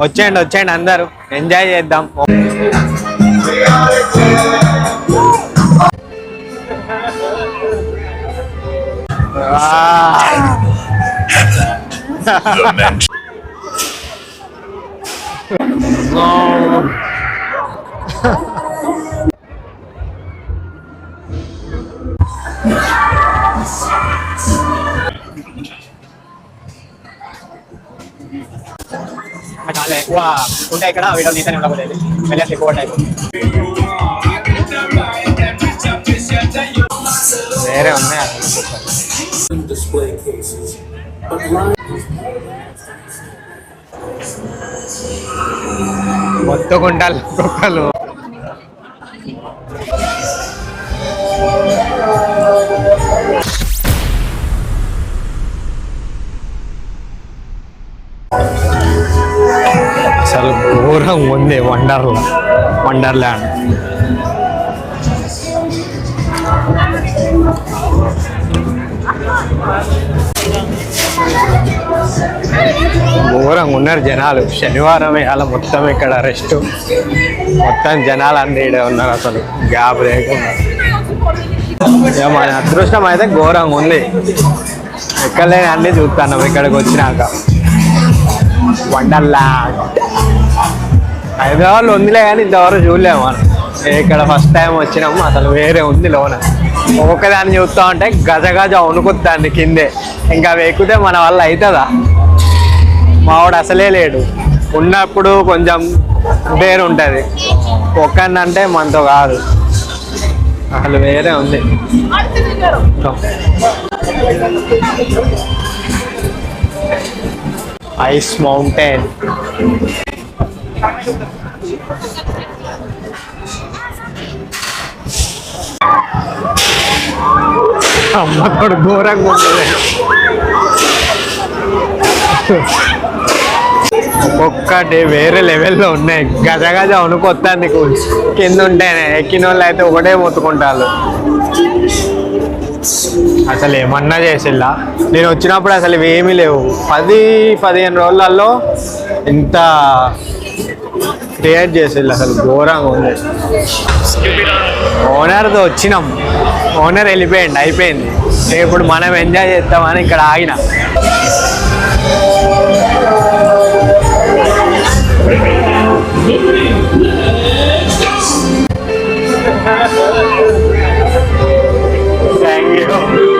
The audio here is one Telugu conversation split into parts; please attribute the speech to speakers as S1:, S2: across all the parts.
S1: వచ్చేయండి వచ్చేయండి అందరూ. ఎంజాయ్ చేద్దాం. ఆ. చాలా ఎక్కువ ఉంటాయి ఇక్కడ వీడియో నీతనే ఉండకూడదు. వెళ్ళేసి ఎక్కువ టైప్ వేరే ఉన్నాయి మొత్తం
S2: display
S1: కుక్కలు. Thank you. అసలు ఘోరం ఉంది వండర్లా వండర్ల్యాండ్ ఘోరంగా ఉన్నారు జనాలు. శనివారం అలా మొత్తం ఇక్కడ రెస్ట్ మొత్తం జనాలు అన్ని ఉన్నారు అసలు. గ్యాప్ లేకుండా. మన అదృష్టం అయితే ఘోరంగా ఉంది. ఎక్కడలేని అన్నీ చూస్తున్నాం. ఇక్కడికి వచ్చినాక. వండర్లాండ్. హైదరాబాద్లో ఉందిలే కానీ ఇంతవరకు చూడలేము మనం. ఇక్కడ ఫస్ట్ టైం వచ్చినాము అసలు వేరే ఉంది లోన. ఒక్కొక్క చూస్తా ఉంటే గజ గజ వణుకుతాంది కిందే. ఇంకా అవి మన వల్ల అవుతుందా మావాడు అసలే లేడు. ఉన్నప్పుడు కొంచెం వేరు ఉంటుంది. ఒక్కనంటే మనతో కాదు. అసలు వేరే ఉంది. Ice mountain. అమ్మతోడు ఘోరంగా ఉంటుంది ఒక్కటి వేరే లెవెల్లో ఉన్నాయి. గజ గజ అనుకొస్తాను నీకు కింద ఉంటేనే. ఎక్కిన వాళ్ళు అయితే ఒకటే మొత్తుకుంటారు అసలు ఏమన్నా చేసిల్లా? నేను వచ్చినప్పుడు అసలు ఏమీ లేవు. పది పదిహేను రోజులలో ఇంత క్రియేట్ చేసేది అసలు ఘోరంగా ఉంది. ఓనర్తో వచ్చినాం. ఓనర్ వెళ్ళిపోయింది అయిపోయింది. ఇప్పుడు మనం ఎంజాయ్ చేస్తామని ఇక్కడ ఆగిన. థ్యాంక్ యూ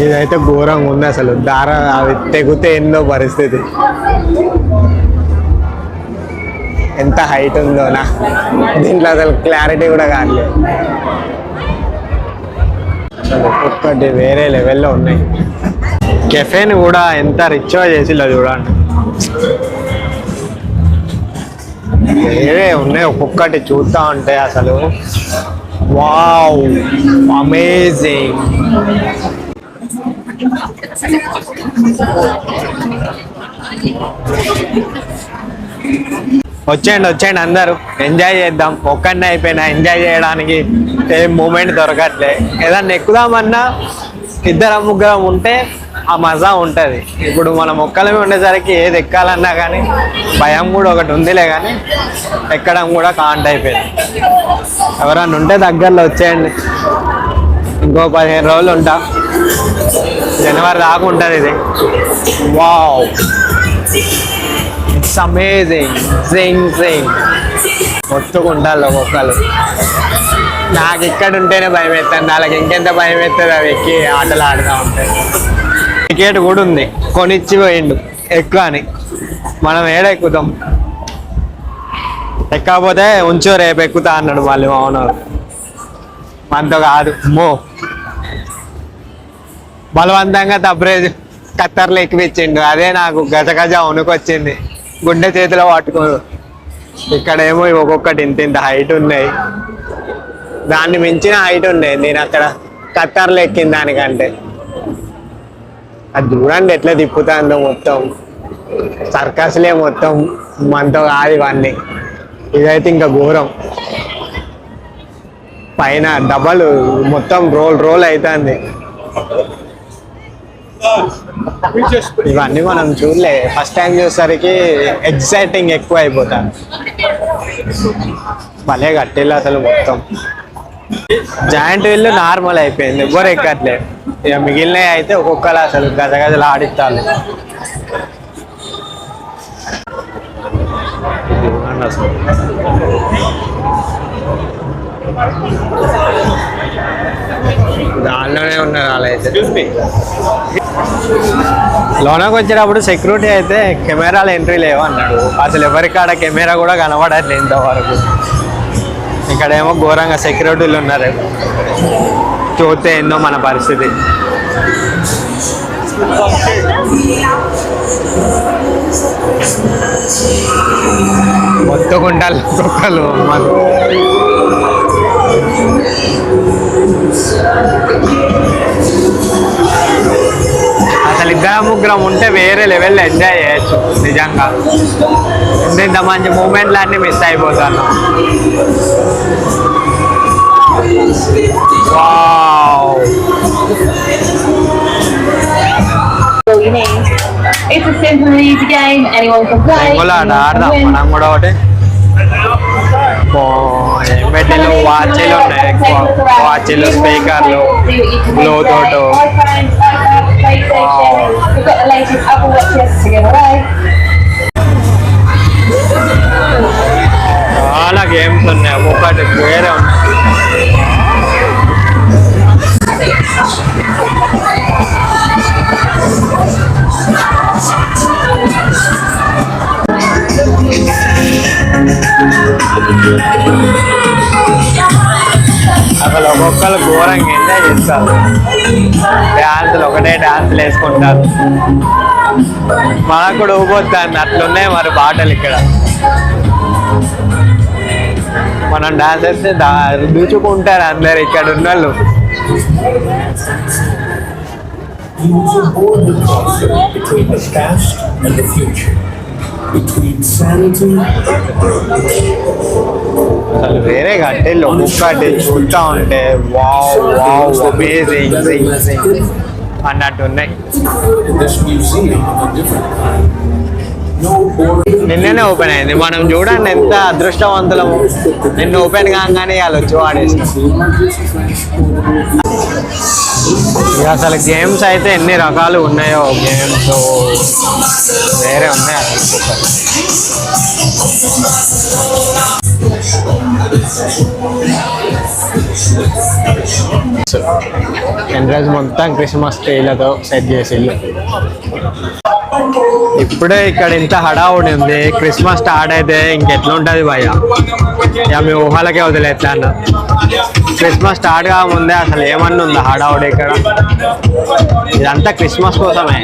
S1: ఇదైతే ఘోరంగా ఉంది అసలు. దార అవి తెగితే ఎన్నో పరిస్థితి. ఎంత హైట్ ఉందో నా. దీంట్లో అసలు క్లారిటీ కూడా కావట్లేదు అసలు ఒక్కొక్కటి వేరే లెవెల్లో ఉన్నాయి. కెఫేని కూడా ఎంత రిచ్గా చేసిందో చూడండి. వేరే ఉన్నాయి ఒక్కొక్కటి చూస్తా ఉంటే అసలు. వావ్ అమేజింగ్ వచ్చేయండి వచ్చేయండి అందరూ. ఎంజాయ్ చేద్దాం. ఒక్కడినే అయిపోయినా ఎంజాయ్ చేయడానికి ఏం మూమెంట్ దొరకట్లే. ఏదన్నా ఎక్కుదామన్నా ఇద్దరం ముగ్గురం ఉంటే ఆ మజా ఉంటుంది. ఇప్పుడు మనం ఒక్కలమే ఉండేసరికి ఏది ఎక్కాలన్నా కానీ భయం కూడా ఒకటి ఉందిలే కానీ ఎక్కడం కూడా కాంట్ అయిపోయింది. ఎవరన్నా ఉంటే దగ్గరలో వచ్చేయండి. ఇంకో పదిహేను రోజులు ఉంటా. జనవరి దాకా ఉంటుంది ఇది. వావ్ ఇట్స్ అమేజింగ్ జింగ్ జింగ్ మొత్తుకుంటారు ఒక్కొక్కరు నాకు ఇక్కడ ఉంటేనే భయం వేస్తాను వాళ్ళకి ఇంకెంత భయం వేస్తుంది అవి ఎక్కి ఆటలు ఆడుతూ ఉంటాయి టికెట్ కూడా ఉంది. కొనిచ్చి పోయిండు. ఎక్కువ అని మనం ఏడ ఎక్కుతాం? ఎక్కకపోతే ఉంచో రేపు ఎక్కుతా అన్నాడు మళ్ళీ మా ఓనర్. మనతో కాదు. మో. బలవంతంగా తప్పరేజ్ కత్తర్లు ఎక్కిపించిండు. అదే నాకు గజ గజ వణుకొచ్చింది. గుండె చేతిలో పట్టుకో ఇక్కడ ఏమో ఒక్కొక్కటి ఇంత ఇంత హైట్ ఉన్నాయి. దాన్ని మించిన హైట్ ఉన్నాయి. నేను అక్కడ కత్తర్లు ఎక్కిన దానికంటే. అది చూడండి ఎట్లా తిప్పుతుందో మొత్తం. సర్కస్లే మొత్తం. మనతో కాదు ఇవన్నీ. ఇదైతే ఇంకా ఘోరం. పైన డబల్ మొత్తం రోల్ రోల్ అవుతుంది ఇవన్నీ మనం చూడలే. ఫస్ట్ టైం చూసేసరికి ఎగ్జైటింగ్ ఎక్కువ అయిపోతాను భలే కట్టిల్లు అసలు మొత్తం. జాయింట్ వీల్ నార్మల్ అయిపోయింది. ఎవ్వరు ఎక్కట్లే. ఇక మిగిలినవి అయితే ఒక్కొక్కలా అసలు గజ గజలు ఆడిస్తారు. దానిలోనే ఉన్నారు వాళ్ళైతే. లోనకు వచ్చేటప్పుడు సెక్యూరిటీ అయితే కెమెరాలు ఎంట్రీ లేవు అన్నాడు. అసలు ఎవరికాడ కెమెరా కూడా కనబడట్లేదు ఇంతవరకు. ఇక్కడేమో ఘోరంగా సెక్యూరిటీలు ఉన్నారు. చూస్తే ఏందో మన పరిస్థితి. మొత్తుకుంటారు కుక్కలు మన ఇద్దరం ముగ్గురం ఉంటే వేరే లెవెల్లో ఎంజాయ్ చేయొచ్చు నిజంగా. ఇంత మంచి మూమెంట్లు అన్నీ మిస్ అయిపోతాను. మనం కూడా ఒకటి. ఓ, ఏం పెట్టిలు వాచీలు ఉన్నాయి ఎక్కువ వాచీలు స్పీకర్లు Bluetooth
S3: We've got the latest Apple Watches to give away.
S1: చాలా గేమ్స్ ఉన్నాయి ఒక్కొక్కటి వేరే ఉన్నాయి అసలు ఒక్కొక్కరు ఘోరంగా ఎంజాయ్ చేస్తారు. డ్యాన్సులు ఒకటే డ్యాన్సులు వేసుకుంటారు. మనకు కూడా ఊగొద్దాన్ని అట్లున్నాయి మరి పాటలు ఇక్కడ. మనం డాన్స్ వేస్తే దూచుకుంటారు అందరు ఇక్కడ ఉన్న వాళ్ళు
S2: You will aboard the conflict between the past and the future, between sanity and purpose.
S1: అసలు వేరే కట్టెళ్ళు ఒక్కొక్కటి చూస్తూ ఉంటే వావ్ వావ్ అమేజింగ్ అన్నట్టు ఉన్నాయి నిన్ననే ఓపెన్ అయింది. మనం చూడండి ఎంత అదృష్టవంతులము. నిన్న ఓపెన్ కాగానే వాళ్ళు వచ్చి వాడేసి ఇక అసలు గేమ్స్ అయితే ఎన్ని రకాలు ఉన్నాయో గేమ్స్ వేరే ఉన్నాయి అసలు ఎంట్రన్స్ మొత్తం క్రిస్మస్ ట్రీలతో సెట్ చేసి ఇప్పుడే ఇక్కడ ఇంత హడావుడి ఉంది. క్రిస్మస్ స్టార్ట్ అయితే ఇంకెట్లుంటది భయ ఇక మీ ఊహలకే వదిలేట్లా అన్న. క్రిస్మస్ స్టార్ట్ కాకముందే అసలు ఏమన్నా ఉందా హడావుడి ఇక్కడ? ఇదంతా క్రిస్మస్ కోసమే.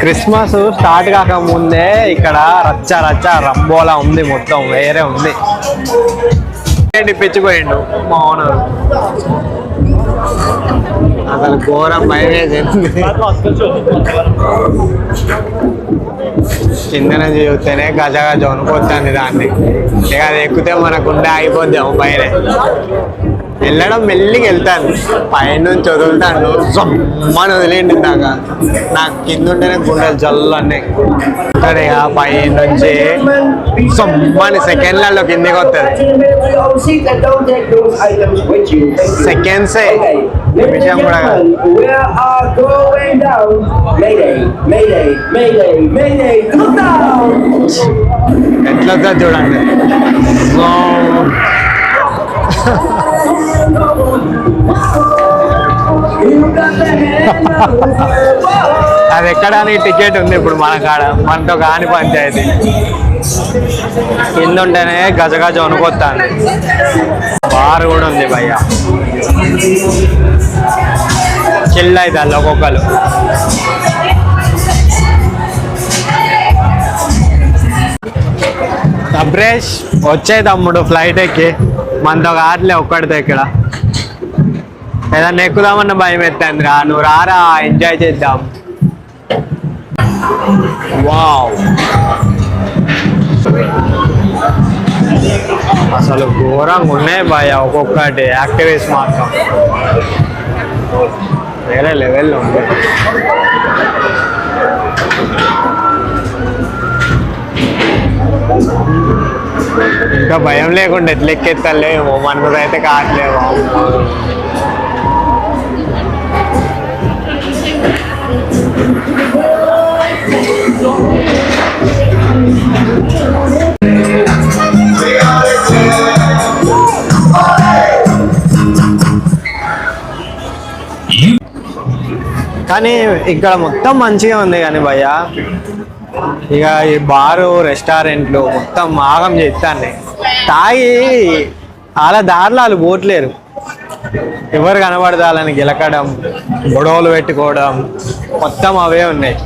S1: క్రిస్మస్ స్టార్ట్ కాకముందే ఇక్కడ రచ్చ రచ్చ రంబోలా ఉంది మొత్తం వేరే ఉంది. ఇప్పించిపోయిండు పిచ్చిపోయిండు మా ఓనర్ అసలు ఘోరం మైలేజ్ కిందన చూస్తేనే గజ గజ వణుకొస్తుంది దాన్ని. ఇక అది ఎక్కితే మన గుండె ఆగిపోద్దాము పైన. వెళ్ళడం మెల్లిగా వెళ్తాను. పైనుంచి వదులుతాను. జమ్మని వదిలేండి దాకా నాకు కింద ఉంటేనే గుండెలు జల్లన్నీ ఇక్కడ ఇక పైనుంచి నుంచి సమ్మని సెకండ్లలో కిందికి వస్తుంది సెకండ్సే. నిమిషం కూడా ఎట్లా చూడండి. సో అది ఎక్కడానికి టికెట్ ఉంది ఇప్పుడు మన కాడ? మనతో కాని పంచాయతీ. కింద ఉంటేనే గజ గజ వణుకొస్తాను బార్ కూడా ఉంది భయ్య. చిల్ అవుతుంది ఒక్కొక్కరు అబ్రేష్ వచ్చే తమ్ముడు ఫ్లైట్ ఎక్కి. మనతో కాదులే ఒక్కడితో ఇక్కడ. ఏదన్నా ఎక్కుదామన్న భయం ఎత్తాను రా. నువ్వు రారా ఎంజాయ్ చేద్దాం. వావ్ అసలు ఘోరంగా ఉన్నాయి భయ ఒక్కొక్కటి యాక్టివిటీస్ మాత్రం. వేరే లెవెల్లో ఉంది. ఇంకా భయం లేకుండా ఎట్లా ఎక్కెత్తలేము మనది అయితే కావట్లేము. కానీ ఇక్కడ మొత్తం మంచిగా ఉంది కానీ భయ్యా. ఇక ఈ బారు రెస్టారెంట్లు మొత్తం ఆగం చేస్తాను తాగి అలా దారిలో వాళ్ళు పోట్లేరు. ఎవరు కనబడదాలని గెలకడం గొడవలు పెట్టుకోవడం మొత్తం అవే ఉన్నాయి.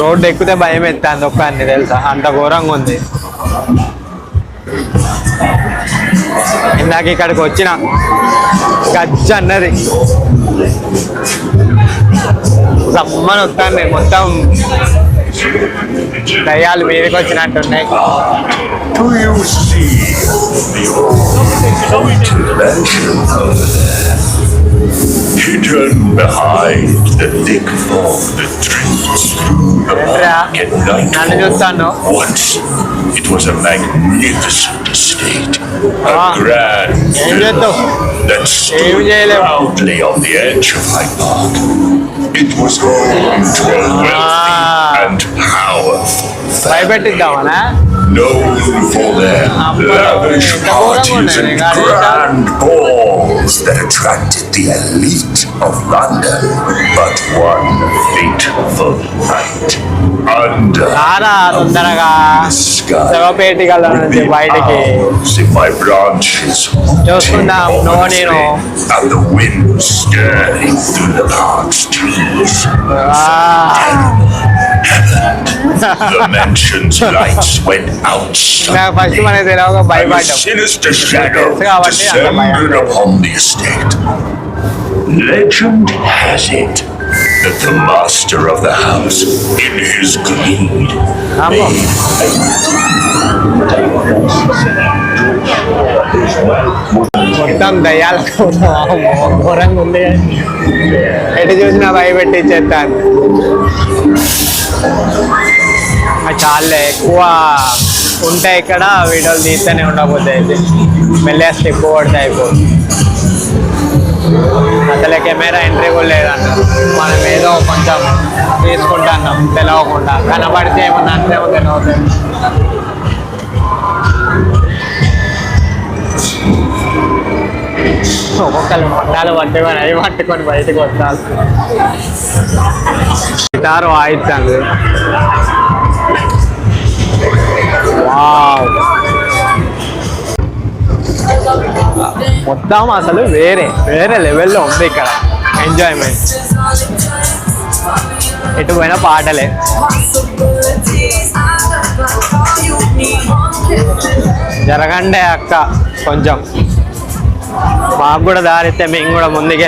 S1: రోడ్డు ఎక్కితే భయం ఎత్తాంది ఒక్క అన్ని తెలుసా? అంత ఘోరంగా ఉంది. ఇందాక ఇక్కడికి వచ్చిన గజ్జ అన్నది సమ్మని వస్తాను మొత్తం దయ్యాలు మీదకి వచ్చినట్టున్నాయి
S2: Do hidden behind the thick fog that drifts through the park at
S1: nightfall.
S2: Once, it was a magnificent estate, a grand villa that stood proudly on the edge of my park. It was home to a wealthy and powerful. Family known for their lavish parties and grand balls that attracted the elite of London. But one fateful night, under the sky, in my branches, and the wind stirring through the parched trees The mansion's lights went out
S1: నాకు ఫస్ట్ మనకి తెలియక
S2: and a
S1: భయపడ్డాం
S2: sinister shadow
S1: తెలుసు కాబట్టి అంత భయం.
S2: descended upon the estate. Legend has it that the master of the house, in his greed,
S1: Ambo.
S2: made
S1: మొత్తం దయ్యాల ఘోరంగా ఉంది ఎటు చూసినా భయపెట్టి చేస్తాను చాలా ఎక్కువ ఉంటాయి ఇక్కడ వీడియోలు తీస్తూనే ఉండకపోతే మెల్లే స్టెప్ ఎక్కువ అయిపోతుంది. అసలు కెమెరా ఎంట్రీ కూడా లేదన్నారు మనం ఏదో కొంచెం తీసుకుంటున్నాం తెలవకుండా. కనబడితే ఏమన్నా అంతేమో తెలియదు ఒక్కొక్కరు పట్టాలు పట్టుకొని అవి పట్టుకొని బయటకు వస్తారు. గిటారు వాయిస్తాను మొత్తం అసలు వేరే వేరే లెవెల్లో ఉంది ఇక్కడ. ఎంజాయ్మెంట్ ఎటు పోయినా పాటలే. జరగండే అక్క కొంచెం. మాకు కూడా దారిస్తే మేము కూడా ముందుకు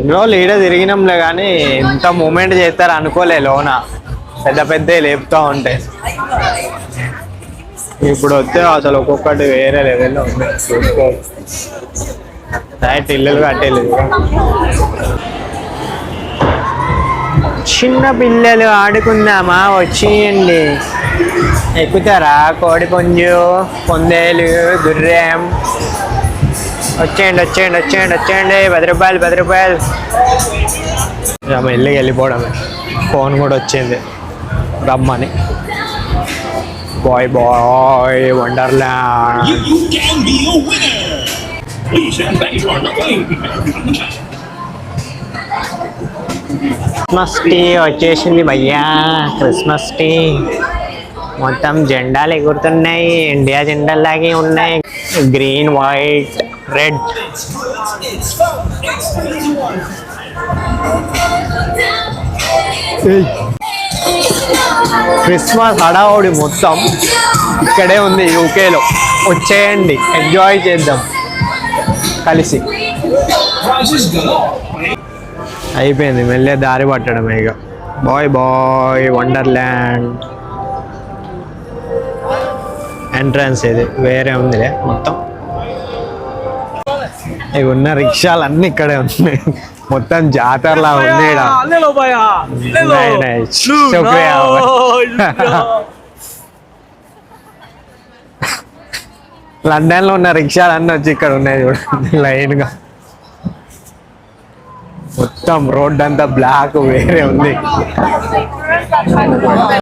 S1: ఎన్ని రోజులు ఈడ తిరిగినాంలే కానీ ఇంత మూమెంట్ చేస్తారు అనుకోలే లోన. పెద్ద పెద్ద లేపుతూ ఉంటాయి ఇప్పుడు వస్తే అసలు ఒక్కొక్కటి వేరే లెవెల్లో ఉంది. చూసుకో డైరెక్ట్ ఇల్లులు కట్టేలేదు. చిన్న పిల్లలు ఆడుకుందామా? వచ్చేయండి. ఎక్కుతారా? కోడి పుంజు పొందేలు గుర్రెం? వచ్చేయండి వచ్చేయండి వచ్చేయండి వచ్చేయండి. పది రూపాయలు పది రూపాయలు. ఇక మెల్లిగా వెళ్ళిపోవడమే ఫోన్ కూడా వచ్చింది. రమ్మని.
S4: Bye bye way.
S1: క్రిస్మస్ టీ వచ్చేసింది భయ్యా. క్రిస్మస్ టీ. మొత్తం జెండాలు ఎగురుతున్నాయి. ఇండియా జెండాలాగే ఉన్నాయి. Green white. రెడ్ క్రిస్మస్ హడావుడి మొత్తం ఇక్కడే ఉంది యూకేలో వచ్చేయండి. ఎంజాయ్ చేద్దాం. కలిసి. అయిపోయింది. మెల్లే దారి పట్టడమే ఇక. బాయ్ బాయ్ వండర్ల్యాండ్ ఎంట్రన్స్ ఇది. వేరే ఉందిలే మొత్తం. ఇవి ఉన్న రిక్షాలు అన్ని ఇక్కడే ఉన్నాయి. మొత్తం జాతరలా ఉన్నాయి లండన్లో ఉన్న రిక్షాలు అన్ని వచ్చి ఇక్కడ ఉన్నాయి చూడండి లైన్గా మొత్తం రోడ్ అంతా బ్లాక్ వేరే ఉంది.